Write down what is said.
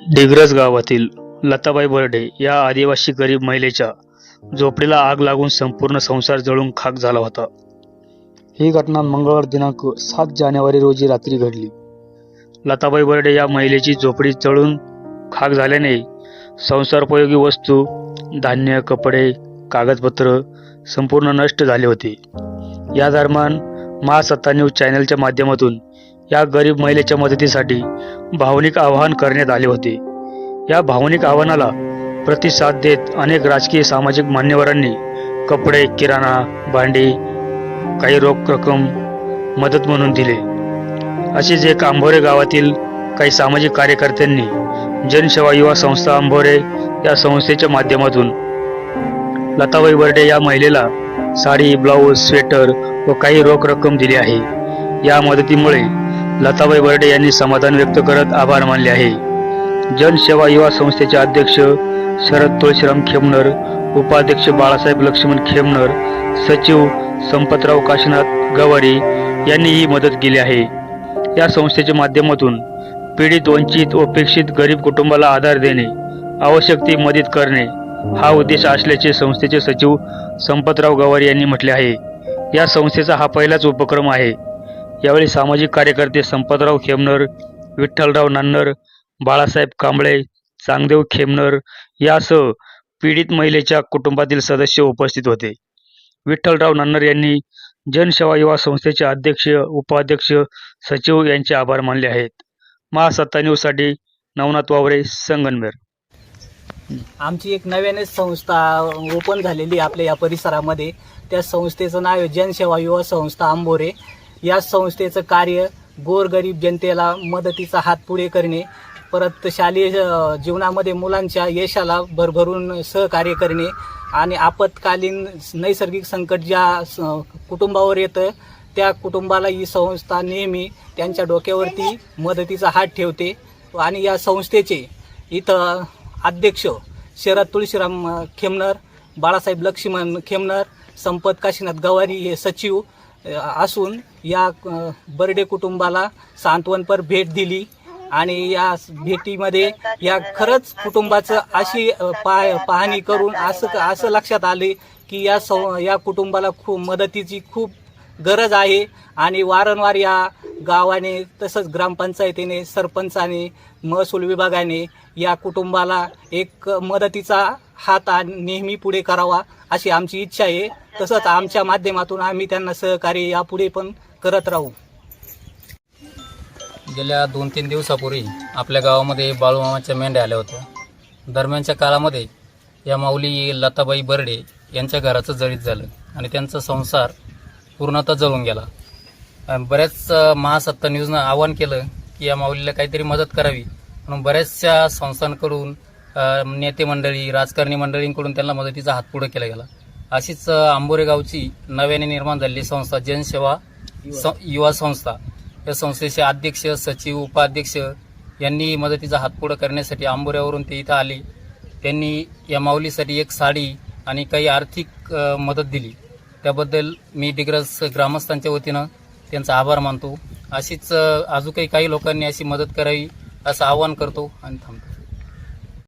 डिग्रज गावातील लताबाई बर्डे या आदिवासी गरीब महिलेच्या झोपडीला आग लागून संपूर्ण संसार जळून खाक झाला होता. ही घटना मंगळवार दिनांक सात जानेवारी रोजी रात्री घडली. लताबाई बर्डे या महिलेची झोपडी जळून खाक झाल्याने संसारोपयोगी वस्तू धान्य कपडे कागदपत्र संपूर्ण नष्ट झाले होते. या दरम्यान महासत्ता न्यूज चॅनलच्या माध्यमातून या गरीब महिलेच्या मदतीसाठी भावनिक आवाहन करण्यात आले होते. या भावनिक आव्हानाला प्रतिसाद देत अनेक राजकीय सामाजिक मान्यवरांनी कपडे किराणा भांडी काही रोख रक्कम मदत म्हणून दिले. असेच एक आंभोरे गावातील काही सामाजिक कार्यकर्त्यांनी जनसेवा युवा संस्था आंभोरे या संस्थेच्या माध्यमातून लताबाई बर्डे या महिलेला साडी ब्लाऊज स्वेटर व काही रोख रक्कम दिली आहे. या मदतीमुळे लताबाई बर्डे यांनी समाधान व्यक्त करत आभार मानले आहे. जनसेवा युवा संस्थेचे अध्यक्ष शरद तुळशीराम खेमनर उपाध्यक्ष बाळासाहेब लक्ष्मण खेमनर सचिव संपतराव काशीनाथ गवारी यांनी ही मदत केली आहे. या संस्थेच्या माध्यमातून पीडित वंचित व गरीब कुटुंबाला आधार देणे आवश्यक ती मदत करणे हा उद्देश असल्याचे संस्थेचे सचिव संपतराव गवारी यांनी म्हटले आहे. या संस्थेचा हा पहिलाच उपक्रम आहे. यावेळी सामाजिक कार्यकर्ते संपतराव खेमनर विठ्ठलराव नान्नर बाळासाहेब कांबळे चांगदेव खेमनर यासह पीडित महिलेच्या कुटुंबातील सदस्य उपस्थित होते. विठ्ठलराव नान्नर यांनी जनसेवा युवा संस्थेचे अध्यक्ष उपाध्यक्ष सचिव यांचे आभार मानले आहेत. महासत्ता न्यूजसाठी नवनाथ वावरे संगनमेर. आमची एक नव्याने संस्था ओपन झालेली आपल्या या परिसरामध्ये. त्या संस्थेचं नाव आहे जनसेवा युवा संस्था आंबोरे. या संस्थेचं कार्य गोरगरीब जनतेला मदतीचा हात पुढे करणे परत शालेय जीवनामध्ये मुलांच्या यशाला भरभरून सहकार्य करणे आणि आपत्कालीन नैसर्गिक संकट ज्या स- कुटुंबावर येतं त्या कुटुंबाला ही संस्था नेहमी त्यांच्या डोक्यावरती मदतीचा हात ठेवते. आणि या संस्थेचे इथं अध्यक्ष शरद तुळशीराम खेमनर बाळासाहेब लक्ष्मण खेमनर संपत काशीनाथ गवारी हे सचिव असून या बर्डे कुटुंबाला सांत्वनपर भेट दिली आणि या भेटीमध्ये या खरंच कुटुंबाचं अशी पाय पाहणी करून असं असं लक्षात आले की या सौ या कुटुंबाला खूप मदतीची खूप गरज आहे. आणि वारंवार या गावाने तसंच ग्रामपंचायतीने सरपंचाने महसूल विभागाने या कुटुंबाला एक मदतीचा हात नेहमी पुढे करावा अशी आमची इच्छा आहे. तसंच आमच्या माध्यमातून आम्ही त्यांना सहकार्य यापुढे पण करत राहू. गेल्या दोन तीन दिवसापूर्वी आपल्या गावामध्ये बाळूमामाच्या मेंढ्या आल्या होत्या. दरम्यानच्या काळामध्ये या माऊली लताबाई बर्डे यांच्या घराचं जळीत झालं आणि त्यांचा संसार पूर्णतः जळून गेला. बऱ्याच महासत्ता न्यूजनं आवाहन केलं की या माऊलीला काहीतरी मदत करावी. म्हणून बऱ्याचशा संस्थांकडून नेते मंडळी राजकारणी मंडळींकडून त्यांना मदतीचा हात पुढे केला गेला. अशीच आंबोरे गावची नव्याने निर्माण झालेली संस्था जनसेवा युवा संस्था. या संस्थेचे अध्यक्ष सचिव उपाध्यक्ष यांनी मदतीचा हात पुढे करण्यासाठी आंबोऱ्यावरून ते इथं आले. त्यांनी या माऊलीसाठी एक साडी आणि काही आर्थिक मदत दिली. त्याबद्दल मी डिग्रस ग्रामस्थांच्या वतीनं त्यांचा आभार मानतो. अशीच अजून काही काही लोकांनी अशी मदत करावी असं आवाहन करतो आणि थांबतो.